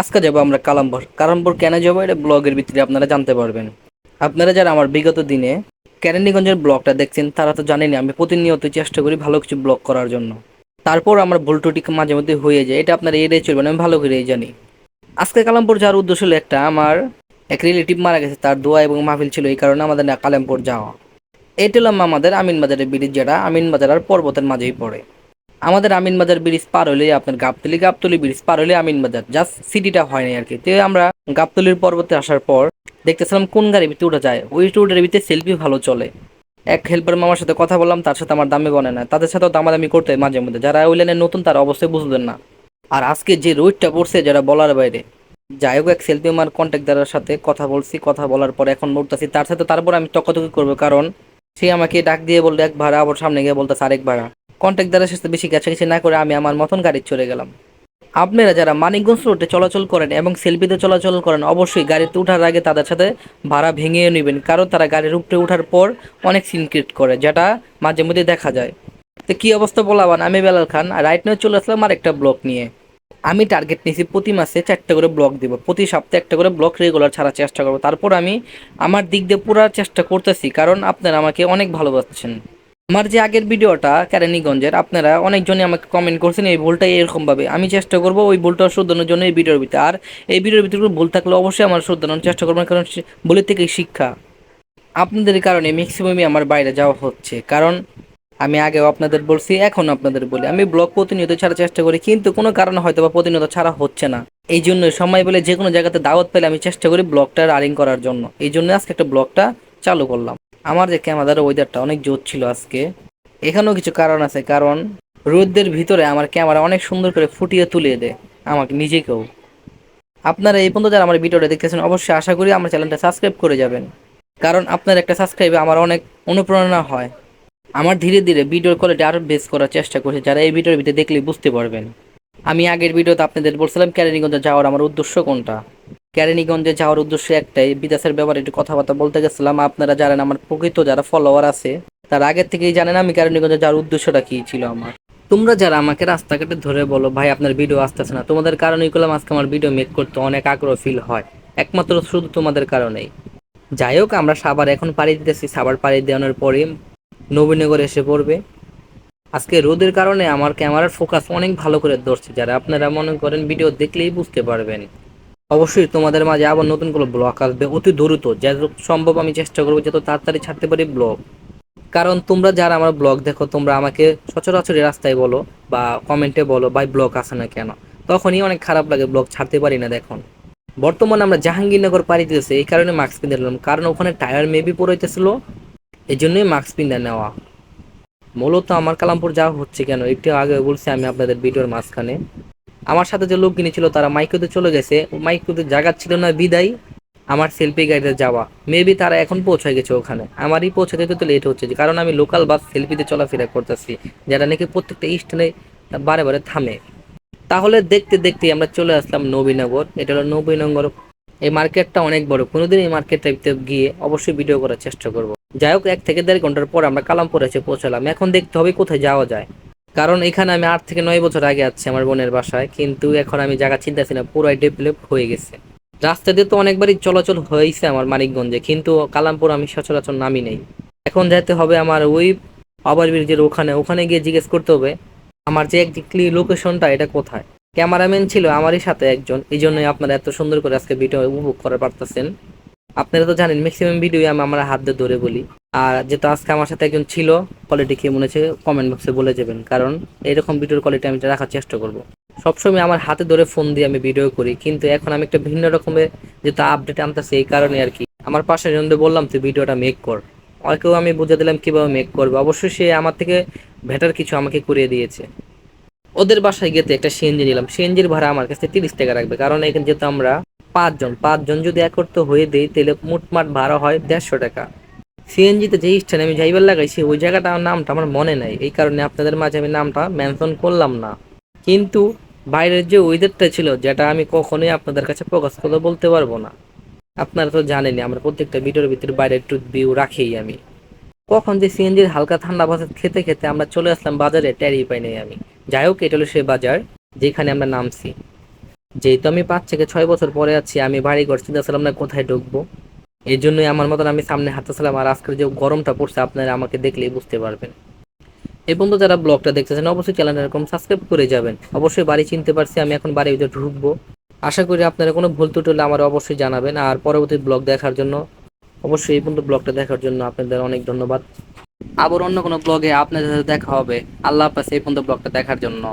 আজকে যাব আমরা কালাম্বর কালাম্বর কেন যাব এটা ব্লগের ভিতরে আপনারা জানতে পারবেন। আপনারা যারা আমার বিগত দিনে কেরানীগঞ্জের ব্লগটা দেখছেন, তারা তো জানেনি আমি প্রতিনিয়ত চেষ্টা করি ভালো কিছু ব্লগ করার জন্য। তারপর আমার ভুল ত্রুটি মাঝে মধ্যে হয়ে যায়, এটা আপনারা এড়িয়ে চলবেন, আমি ভালো করেই জানি। আজকে কালামপুর যাওয়ার উদ্দেশ্য হলো একটা, আমার এক রিলেটিভ মারা গেছে, তার দোয়া এবং মাহফিল ছিল এই কারণে আমাদের কালামপুর যাওয়া। এটা হলাম আমাদের আমিন বাজারের ব্রিজ যেটা আমিন বাজার আর পর্বতের মাঝেই পড়ে। আমাদের আমিনবাজার ব্রিজ পার হলে আপনার গাবতলি গাবতলি ব্রিজ পার হলে আমিনবাজার জাস্ট সিটিটা হয়নি আর কি। তো আমরা গাবতলির পর্বতে আসার পর দেখতেছিলাম কোন গাড়ির ভিতরে উঠে যায়। ওই রুটের ভিতরে সেলফি ভালো চলে। এক হেল্পার মামার সাথে কথা বললাম, তার সাথে আমার দামে বনে না। তাদের সাথেও দামাদামি করতে মাঝে মধ্যে। যারা ওই লাইনে নতুন, তারা অবশ্যই বুঝবেন না। আর আজকে যে রোডটা পড়ছে, যারা বলার বাইরে, যাই হোক, এক সেলফি আমার কন্ট্যাক্টদারের সাথে কথা বলছি, কথা বলার পর এখন উঠতেছি তার সাথে তারপর আমি তকাতকি করব। কারণ সে আমাকে ডাক দিয়ে বলল, এক ভাড়া, আবার সামনে গিয়ে বলতেছে আরেক ভাড়া। কন্ট্যাক্টদারের সাথে বেশি কাছাকাছি না করে আমি আমার মতন গাড়ি চলে গেলাম। আপনারা যারা মানিকগঞ্জ রোডে চলাচল করেন এবং সেলফিতে চলাচল করেন, অবশ্যই গাড়িতে ওঠার আগে তাদের সাথে ভাড়া ভেঙে নেবেন, কারণ তারা গাড়ির উপরে ওঠার পর অনেক সিনক্রিট করে, যেটা মাঝে মধ্যে দেখা যায়। তো কী অবস্থা বলাবান? আমি বেলাল খান রাইট নিয়ে চলে আসলাম আর একটা ব্লক নিয়ে। আমি টার্গেট নিয়েছি প্রতি মাসে চারটে করে ব্লক দিব, প্রতি সপ্তাহে একটা করে ব্লক রেগুলার ছাড়ার চেষ্টা করব। তারপর আমি আমার দিক দিয়ে পুরো চেষ্টা করতেছি, কারণ আপনারা আমাকে অনেক ভালোবাসছেন। আমার যে আগের ভিডিওটা কেরানীগঞ্জের, আপনারা অনেকজনই আমাকে কমেন্ট করছেন এই ভুলটা এরকমভাবে। আমি চেষ্টা করব ওই ভুলটা শোধরানোর জন্য এই ভিডিওর ভিতরে। আর এই ভিডিওর ভিতরে ভুল থাকলে অবশ্যই আমার শোধরানোর চেষ্টা করবেন, কারণ বলে থেকে শিক্ষা। আপনাদের কারণে ম্যাক্সিমামই আমার বাইরে যাওয়া হচ্ছে। কারণ আমি আগেও আপনাদের বলছি এখন আপনাদের বলি। আমি ব্লগ প্রতিনিয়ত ছাড়ার চেষ্টা করি, কিন্তু কোনো কারণে হয়তো বা প্রতিনিয়ত ছাড়া হচ্ছে না। এই জন্য সময় পেলে যে কোনো জায়গাতে দাওয়াত পেলে আমি চেষ্টা করি ব্লগটা রানিং করার জন্য। এই জন্য আজকে একটা ব্লগটা চালু করলাম। আমার যে ক্যামেরার ওয়েদারটা অনেক জোর ছিল আজকে, এখানেও কিছু কারণ আছে, কারণ রোদের ভিতরে আমার ক্যামেরা অনেক সুন্দর করে ফুটিয়ে তুলিয়ে দেয়, আমাকে নিজেকেও। আপনারা এই পর্যন্ত যারা আমার ভিডিওটা দেখতেছেন, অবশ্যই আশা করি আমার চ্যানেলটা সাবস্ক্রাইব করে যাবেন, কারণ আপনার একটা সাবস্ক্রাইবে আমার অনেক অনুপ্রেরণা হয়। আমার ধীরে ধীরে ভিডিওর কোয়ালিটি আরও বেস করার চেষ্টা করছি, যারা এই ভিডিওর ভিতরে দেখলে বুঝতে পারবেন। আমি আগের ভিডিওতে আপনাদের বলছিলাম ক্যারেনিগঞ্জে যাওয়ার আমার উদ্দেশ্য কোনটা? ক্যারেনিগঞ্জে যাওয়ার উদ্দেশ্য একটাই বিদেশের ব্যাপারে একটু কথাবার্তা বলতে গেছিলাম। আপনারা জানেন আমার প্রকৃত যারা ফলোয়ার আছে, তার আগের থেকেই জানেন আমি ক্যারেনিগঞ্জে যাওয়ার উদ্দেশ্যটা কী ছিল আমার। তোমরা যারা আমাকে রাস্তাঘাটে ধরে বলো, ভাই, আপনার ভিডিও আসতেছে না। তোমাদের কারণেই করলাম, আজকে আমার ভিডিও মেক করতে অনেক আগ্রহ ফিল হয়। একমাত্র শুধু তোমাদের কারণেই। যাই হোক, আমরা সাবার এখন পাড়ি দিতেছি। সাবার পাড়ি দেওয়ানোর পরে নবীনগর এসে পড়বে। আজকে রোদের কারণে আমার ক্যামেরার ফোকাস অনেক ভালো করে ধরছে। যারা আপনারা মনে করেন ভিডিও দেখলেই বুঝতে পারবেন। অবশ্যই তোমাদের মাঝে আবার নতুন কোনো ব্লগ আসবে অতি দ্রুত যত সম্ভব আমি চেষ্টা করব যত তাড়াতাড়ি ছাড়তে পারি ব্লগ। কারণ তোমরা যারা আমার ব্লগ দেখো, তোমরা আমাকে সচরাচর রাস্তায় বলো বা কমেন্টে বলো, ভাই, ব্লগ আসে না কেন? তখনই অনেক খারাপ লাগে ব্লগ ছাড়তে পারি না দেখুন। বর্তমানে আমরা জাহাঙ্গীরনগর পাড়ি দিতেছি, এই কারণে মাস্ক কিনে নিলাম কারণ ওখানে টায়ার মেবি পড়াইতেছিল এই জন্যই মাস্ক পিন্ধা নেওয়া। মূলত আমার কালামপুর যাওয়া হচ্ছে কেন, একটু আগে বলছি আমি আপনাদের ভিডিওর মাঝখানে। আমার সাথে যে লোক ছিল, তারা মাইকুতে চলে গেছে। মাইকুতে জায়গা ছিল না, বিদায় আমার সেলফি গাড়িতে যাওয়া। মেবি তারা এখন পৌঁছে গেছে ওখানে। আমারই পৌঁছাতে তো লেট হচ্ছে, কারণ আমি লোকাল বাস সেলফিতে চলাফেরা করতেছি যারা নাকি প্রত্যেকটা স্টেশনে বারে বারে থামে। তাহলে দেখতে দেখতে আমরা চলে আসলাম নবীনগর। এটা হলো নবীনগর। এই মার্কেটটা অনেক বড়। কোনোদিন এই মার্কেটটা গিয়ে অবশ্যই ভিডিও করার চেষ্টা করব। যাই হোক, এক থেকে দেড় ঘণ্টার পর আমরা কালামপুর এসে পৌঁছালাম। এখন দেখতে হবে কোথায় যাওয়া যায়। কারণ এখানে আমি আট থেকে নয় বছর আগে আছি আমার বোনের বাসায়, কিন্তু এখন আমি জায়গা চিন্তাছি না পুরাই ডেভেলপ হয়ে গেছে। রাস্তা দিয়ে তো অনেকবারই চলাচল হয়েছে আমার মানিকগঞ্জে, কিন্তু কালামপুর আমি সচরাচর নামি নেই। এখন যেতে হবে আমার ওই আবার ব্রিজের ওখানে ওখানে গিয়ে জিজ্ঞেস করতে হবে, আমার যে একদিকলি লোকেশনটা এটা কোথায়? ক্যামেরাম্যান ছিল আমারই সাথে একজন, এই জন্যই আপনারা এত সুন্দর করে আজকে ভিডিও উপভোগ করে পারতেছেন। আপনারা তো জানেন ম্যাক্সিমাম ভিডিও আমি আমার হাত দিয়ে ধরে বলি। আর যেহেতু আজকে আমার সাথে একজন ছিল কোয়ালিটি খেয়ে মনে হচ্ছে কমেন্ট বক্সে বলে যাবেন, কারণ এরকম ভিডিওর কোয়ালিটি আমি রাখার চেষ্টা করব। সবসময় আমার হাতে ধরে ফোন দিয়ে আমি ভিডিও করি, কিন্তু এখন আমি একটা ভিন্ন রকমের যেহেতু আপডেট আনতেছি, এই কারণে আর কি। আমার পাশে জনদের বললাম, তুই ভিডিওটা মেক কর। ওকেও আমি বুঝে দিলাম কীভাবে মেক করবে। অবশ্যই সে আমার থেকে ভেটার কিছু আমাকে করিয়ে দিয়েছে। ওদের বাসায় গেতে একটা সিএনজি নিলাম। সিএনজির ভাড়া আমার কাছে তিরিশ টাকা রাখবে, কারণ এখানে যেহেতু আমরা পাঁচজন পাঁচজন যদি একত্র হয়ে দেই, তাহলে মোটমাট ভাড়া হয় দেড়শো টাকা। সিএনজিতে যে স্ট্যান্ড আমি যাইবার লাগাইছি, ওই জায়গাটার নামটা আমার মনে নাই। এই কারণে আপনাদের মাঝে আমি নামটা মেনশন করলাম না। কিন্তু বাইরের যে ওয়েদারটা ছিল, যেটা আমি কখনোই আপনাদের কাছে প্রকাশ করে বলতে পারব না। আপনারা তো জানেনই, আমরা প্রত্যেকটা ভিডিওর ভিতরে বাইরে একটু ভিউ রাখেই আমি। কখন যে সিএনজির হালকা ঠান্ডা ভাষা খেতে খেতে আমরা চলে আসলাম বাজারে ট্যারি পাই নাই আমি। যাই হোক, এটা হলো সে বাজার যেখানে আমরা নামছি। যেহেতু আমি পাঁচ থেকে ছয় বছর পরে আছি, আমি বাড়ি ঘর চিন্তাছিলাম না কোথায় ঢুকবো? এই জন্যই আমার মতন আমি সামনে হাঁটতেছিলাম আর আজকের যে গরমটা পড়ছে, আপনারা আমাকে দেখলেই বুঝতে পারবেন। এই বন্ধু যারা ব্লগটা দেখতেছেন, অবশ্যই চ্যানেল এরকম সাবস্ক্রাইব করে যাবেন। অবশ্যই বাড়ি চিনতে পারছি, আমি এখন বাড়ির ভিতরে ঢুকবো। আশা করি আপনারা কোনো ভুল ত্রুটি আমার অবশ্যই জানাবেন। আর পরবর্তী ব্লগ দেখার জন্য, অবশ্যই এই পর্যন্ত ব্লগটা দেখার জন্য আপনাদের অনেক ধন্যবাদ। আবার অন্য কোনো ব্লগে আপনাদের সাথে দেখা হবে। আল্লাহ হাফেজ, এই পর্যন্ত ব্লগটা দেখার জন্য।